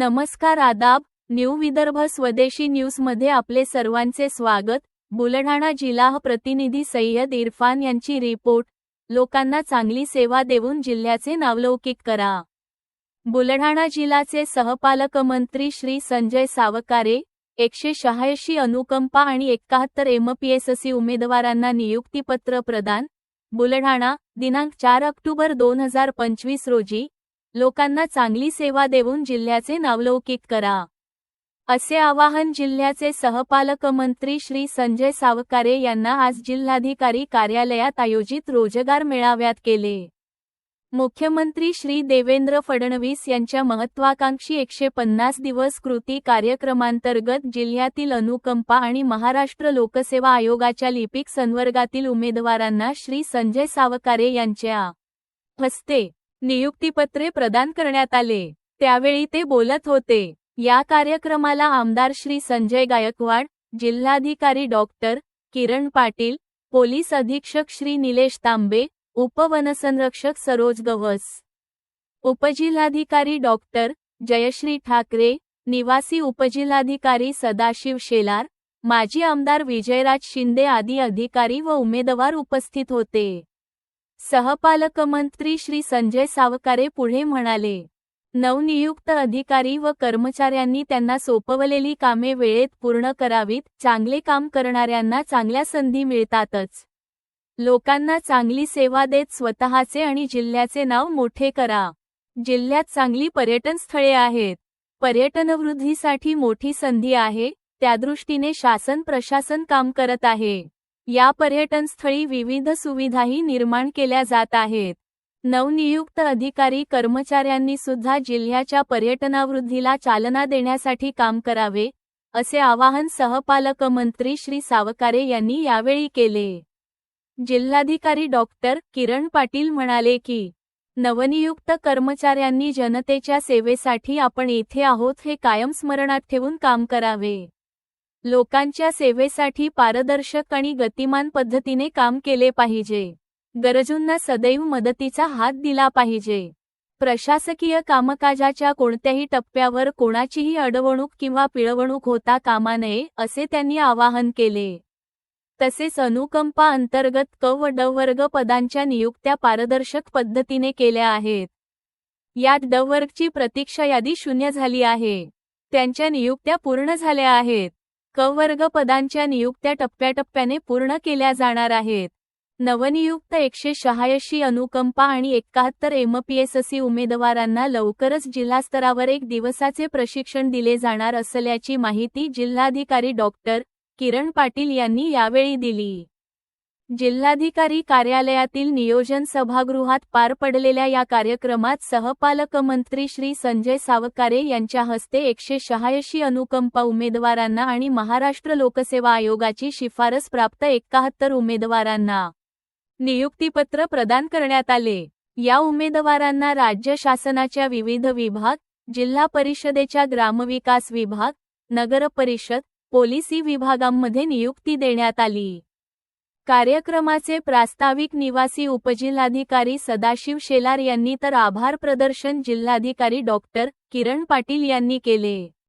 नमस्कार आदाब न्यू विदर्भ स्वदेशी न्यूजमध्ये आपले सर्वांचे स्वागत. बुलढाणा जिल्हा प्रतिनिधी सय्यद इरफान यांची रिपोर्ट. लोकांना चांगली सेवा देऊन जिल्ह्याचे नावलौकिक करा. बुलढाणा जिल्ह्याचे सहपालकमंत्री श्री संजय सावकारे एकशे शहाऐंशी अनुकंपा आणि एकाहत्तर एमपीएससी उमेदवारांना नियुक्तीपत्र प्रदान. बुलढाणा दिनांक चार ऑक्टोबर दोन हजार पंचवीस रोजी लोकांना चांगली सेवा देऊन जिल्ह्याचे नावलौकिक करा. असे आवाहन जिल्ह्याचे सहपालकमंत्री श्री संजय सावकारे यांना आज जिल्हाधिकारी कार्यालयात आयोजित रोजगार मेळाव्यात केले. मुख्यमंत्री श्री देवेंद्र फडणवीस यांच्या महत्वाकांक्षी एकशे पन्नास दिवस कृती कार्यक्रमांतर्गत जिल्ह्यातील अनुकंपा आणि महाराष्ट्र लोकसेवा आयोगाच्या लिपिक संवर्गातील उमेदवारांना श्री संजय सावकारे यांच्या हस्ते नियुक्तीपत्रे प्रदान करण्यात आले. त्यावेळी ते बोलत होते. या कार्यक्रमाला आमदार श्री संजय गायकवाड जिल्हाधिकारी डॉक्टर किरण पाटील पोलीस अधीक्षक श्री निलेश तांबे उपवनसंरक्षक सरोज गवस उपजिल्हाधिकारी डॉक्टर जयश्री ठाकरे निवासी उपजिल्हाधिकारी सदाशिव शेलार माजी आमदार विजयराज शिंदे आदी अधिकारी व उमेदवार उपस्थित होते. सहपालकमंत्री श्री संजय सावकारे पुढे म्हणाले नवनियुक्त अधिकारी व कर्मचाऱ्यांनी त्यांना सोपवलेली कामे वेळेत पूर्ण करावीत चांगले काम करणाऱ्यांना चांगल्या संधी मिळतातच. लोकांना चांगली सेवा देत स्वतःचे आणि जिल्ह्याचे नाव मोठे करा. जिल्ह्यात चांगली पर्यटन स्थळे आहेत. पर्यटनवृद्धीसाठी मोठी संधी आहे. त्यादृष्टीने शासन प्रशासन काम करत आहे. या पर्यटनस्थळी विविध सुविधाही निर्माण केल्या जात आहेत. नवनियुक्त अधिकारी कर्मचाऱ्यांनी सुद्धा जिल्ह्याच्या पर्यटनावृद्धीला चालना देण्यासाठी काम करावे असे आवाहन सहपालकमंत्री श्री सावकारे यांनी यावेळी केले. जिल्हाधिकारी डॉक्टर किरण पाटील म्हणाले की नवनियुक्त कर्मचाऱ्यांनी जनतेच्या सेवेसाठी आपण येथे आहोत हे कायम स्मरणात ठेवून काम करावे. लोकांच्या सेवेसाठी पारदर्शक आणि गतिमान पद्धतीने काम केले पाहिजे. गरजूंना सदैव मदतीचा हात दिला पाहिजे. प्रशासकीय कामकाजाच्या कोणत्याही टप्प्यावर कोणाचीही अडवणूक किंवा पिळवणूक होता कामा नये असे त्यांनी आवाहन केले. तसेच अनुकंपा अंतर्गत क व ड वर्ग पदांच्या नियुक्त्या पारदर्शक पद्धतीने केल्या आहेत. यात ड वर्गची प्रतीक्षा यादी शून्य झाली आहे. त्यांच्या नियुक्त्या पूर्ण झाल्या आहेत. कवर्ग पदांच्या नियुक्त्या टप्प्याटप्प्याने पूर्ण केल्या जाणार आहेत. नवनियुक्त एकशे शहाऐंशी अनुकंपा आणि एकाहत्तर एमपीएससी उमेदवारांना लवकरच जिल्हास्तरावर एक दिवसाचे प्रशिक्षण दिले जाणार असल्याची माहिती जिल्हाधिकारी डॉक्टर किरण पाटील यांनी यावेळी दिली. जिल्हाधिकारी कार्यालयातील नियोजन सभागृहात पार पडलेल्या या कार्यक्रमात सहपालकमंत्री श्री संजय सावकारे यांच्या हस्ते एकशे शहाऐंशी अनुकंपा उमेदवारांना आणि महाराष्ट्र लोकसेवा आयोगाची शिफारस प्राप्त एकाहत्तर उमेदवारांना नियुक्तीपत्र प्रदान करण्यात आले. या उमेदवारांना राज्य शासनाच्या विविध विभाग जिल्हा परिषदेच्या ग्रामविकास विभाग नगर परिषद पोलिसी विभागांमध्ये नियुक्ती देण्यात आली. कार्यक्रमाचे प्रास्ताविक निवासी उपजिल्हाधिकारी सदाशिव शेलार यांनी तर आभार प्रदर्शन जिल्हाधिकारी डॉक्टर किरण पाटील यांनी केले.